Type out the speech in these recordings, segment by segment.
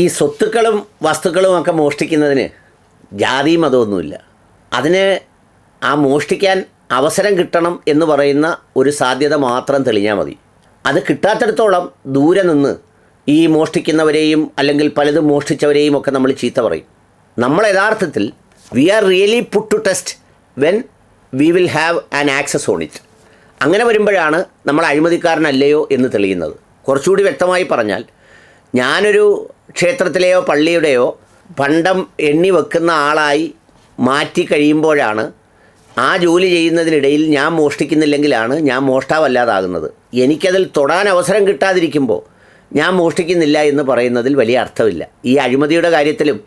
ഈ സ്വത്തുക്കളും വസ്തുക്കളും ഒക്കെ മോഷ്ടിക്കുന്നതിന് ജാതി മതമൊന്നുമില്ല. അതിന് ആ മോഷ്ടിക്കാൻ അവസരം കിട്ടണം എന്ന് പറയുന്ന ഒരു സാധ്യത മാത്രം തെളിഞ്ഞാൽ മതി. അത് കിട്ടാത്തിടത്തോളം ദൂരെ നിന്ന് ഈ മോഷ്ടിക്കുന്നവരെയും അല്ലെങ്കിൽ പലതും മോഷ്ടിച്ചവരെയും ഒക്കെ നമ്മൾ ചീത്ത പറയും. നമ്മൾ യഥാർത്ഥത്തിൽ we are really put to test when we will have an access on it അങ്ങനെ വരുമ്പോഴാണ് നമ്മൾ അഴിമതിക്കാരനല്ലയോ എന്ന് തെളിയുന്നത്. കുറച്ചുകൂടി വ്യക്തമായി പറഞ്ഞാൽ ഞാനൊരു ക്ഷേത്രത്തിലെയോ പള്ളിയുടെയോ പണ്ടം എണ്ണി വെക്കുന്ന ആളായി മാറ്റി കഴിയുമ്പോഴാണ് ആ ജോലി ചെയ്യുന്നതിനിടയിൽ ഞാൻ മോഷ്ടിക്കുന്നില്ലെങ്കിലാണ് ഞാൻ മോഷ്ടാവല്ലാതാകുന്നത്. എനിക്കതിൽ തൊടാൻ അവസരം കിട്ടാതിരിക്കുമ്പോൾ ഞാൻ മോഷ്ടിക്കുന്നില്ല എന്ന് പറയുന്നതിൽ വലിയ അർത്ഥമില്ല. ഈ അഴിമതിയുടെ കാര്യത്തിലും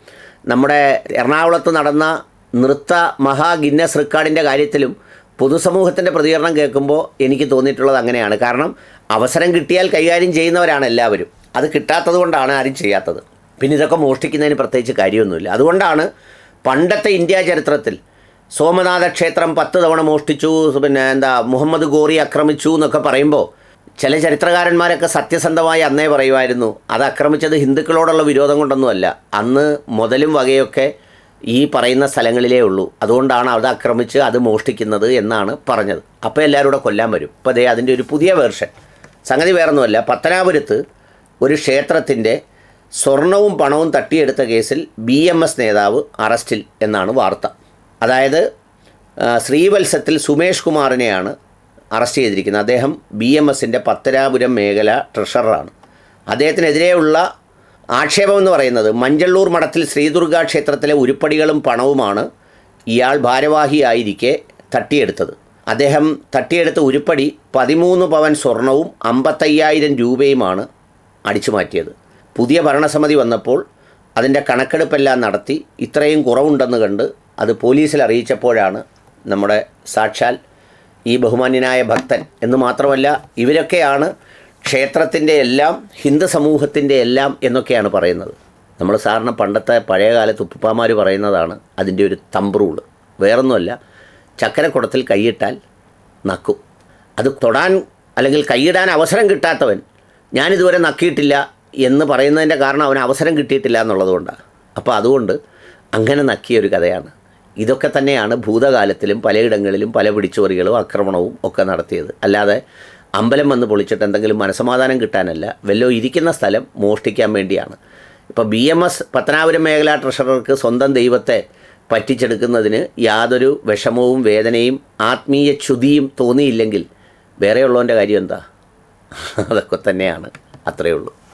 നമ്മുടെ എറണാകുളത്ത് നടന്ന നൃത്ത മഹാ ഗിന്നസ് റെക്കോർഡിന്റെ കാര്യത്തിലും പൊതുസമൂഹത്തിന്റെ പ്രതികരണം കേൾക്കുമ്പോൾ എനിക്ക് തോന്നിയിട്ടുള്ളത് അങ്ങനെയാണ്. കാരണം അവസരം കിട്ടിയാൽ കൈകാര്യം ചെയ്യുന്നവരാണ് എല്ലാവരും. അത് കിട്ടാത്തത് കൊണ്ടാണ് ആരും ചെയ്യാത്തത്. പിന്നെ ഇതൊക്കെ മോഷ്ടിക്കുന്നതിന് പ്രത്യേകിച്ച് കാര്യമൊന്നുമില്ല. അതുകൊണ്ടാണ് പണ്ടത്തെ ഇന്ത്യ ചരിത്രത്തിൽ സോമനാഥ ക്ഷേത്രം പത്ത് തവണ മോഷ്ടിച്ചു പിന്നെ എന്താ മുഹമ്മദ് ഗോറി ആക്രമിച്ചു എന്നൊക്കെ പറയുമ്പോൾ ചില ചരിത്രകാരന്മാരൊക്കെ സത്യസന്ധമായി അന്നേ പറയുമായിരുന്നു അത് ആക്രമിച്ചത് ഹിന്ദുക്കളോടുള്ള വിരോധം കൊണ്ടൊന്നുമല്ല. അന്ന് മുതലും വകയൊക്കെ ഈ പറയുന്ന സ്ഥലങ്ങളിലേ ഉള്ളൂ. അതുകൊണ്ടാണ് അത് ആക്രമിച്ച് അത് മോഷ്ടിക്കുന്നത് എന്നാണ് പറഞ്ഞത്. അപ്പോൾ എല്ലാവരും കൂടെ കൊല്ലാൻ വരും. ഇപ്പോൾ അതേ അതിന്റെ ഒരു പുതിയ വേർഷൻ. സംഗതി വേറൊന്നുമല്ല. പത്തനാപുരത്ത് ഒരു ക്ഷേത്രത്തിന്റെ സ്വർണവും പണവും തട്ടിയെടുത്ത കേസിൽ ബി എം എസ് നേതാവ് അറസ്റ്റിൽ എന്നാണ് വാർത്ത. അതായത് ശ്രീവത്സത്തിൽ സുമേഷ് കുമാറിനെയാണ് അറസ്റ്റ് ചെയ്തിരിക്കുന്നത്. അദ്ദേഹം ബി എം എസിന്റെ പത്തനാപുരം മേഖല ട്രഷററാണ്. അദ്ദേഹത്തിനെതിരെയുള്ള ആക്ഷേപം എന്ന് പറയുന്നത് മഞ്ചള്ളൂർ മഠത്തിൽ ശ്രീദുർഗാ ക്ഷേത്രത്തിലെ ഉരുപ്പടികളും പണവുമാണ് ഇയാൾ ഭാരവാഹിയായിരിക്കെ തട്ടിയെടുത്തത്. അദ്ദേഹം തട്ടിയെടുത്ത ഉരുപ്പടി പതിമൂന്ന് പവൻ സ്വർണവും അമ്പത്തയ്യായിരം രൂപയുമാണ് അടിച്ചു മാറ്റിയത്. പുതിയ ഭരണസമിതി വന്നപ്പോൾ അതിന്റെ കണക്കെടുപ്പെല്ലാം നടത്തി ഇത്രയും കുറവുണ്ടെന്ന് കണ്ട് അത് പോലീസിൽ അറിയിച്ചപ്പോഴാണ് നമ്മുടെ സാക്ഷാൽ ഈ ബഹുമാന്യനായ ഭക്തൻ എന്ന് മാത്രമല്ല ഇവരൊക്കെയാണ് ക്ഷേത്രത്തിന്റെ എല്ലാം ഹിന്ദു സമൂഹത്തിന്റെ എല്ലാം എന്നൊക്കെയാണ് പറയുന്നത്. നമ്മൾ സാറിന് പണ്ടത്തെ പഴയ കാലത്ത് ഉപ്പുപ്പാമാർ പറയുന്നതാണ് അതിന്റെ ഒരു തമ്പ്രൂൾ റൂൾ. വേറൊന്നുമല്ല ചക്കരക്കുടത്തിൽ കൈയിട്ടാൽ നക്കും. അത് തൊടാൻ അല്ലെങ്കിൽ കൈയിടാൻ അവസരം കിട്ടാത്തവൻ ഞാനിതുവരെ നക്കിയിട്ടില്ല എന്ന് പറയുന്നതിന്റെ കാരണം അവന് അവസരം കിട്ടിയിട്ടില്ല എന്നുള്ളതുകൊണ്ടാണ്. അപ്പോൾ അതുകൊണ്ട് അങ്ങനെ നക്കിയ ഒരു കഥയാണ്. ഇതൊക്കെ തന്നെയാണ് ഭൂതകാലത്തിലും പലയിടങ്ങളിലും പല പിടിച്ചുപറികളും ആക്രമണവും ഒക്കെ നടത്തിയത്. അല്ലാതെ അമ്പലം വന്ന് പൊളിച്ചിട്ട് എന്തെങ്കിലും മനസമാധാനം കിട്ടാനല്ല വല്ലോ ഇരിക്കുന്ന സ്ഥലം മോഷ്ടിക്കാൻ വേണ്ടിയാണ്. ഇപ്പോൾ ബി എം എസ് പത്തനാപുരം മേഖലാ ട്രഷറർക്ക് സ്വന്തം ദൈവത്തെ പറ്റിച്ചെടുക്കുന്നതിന് യാതൊരു വിഷമവും വേദനയും ആത്മീയ ച്യുതിയും തോന്നിയില്ലെങ്കിൽ വേറെയുള്ളവന്റെ കാര്യം എന്താ? അതൊക്കെ തന്നെയാണ്. അത്രയേ ഉള്ളൂ.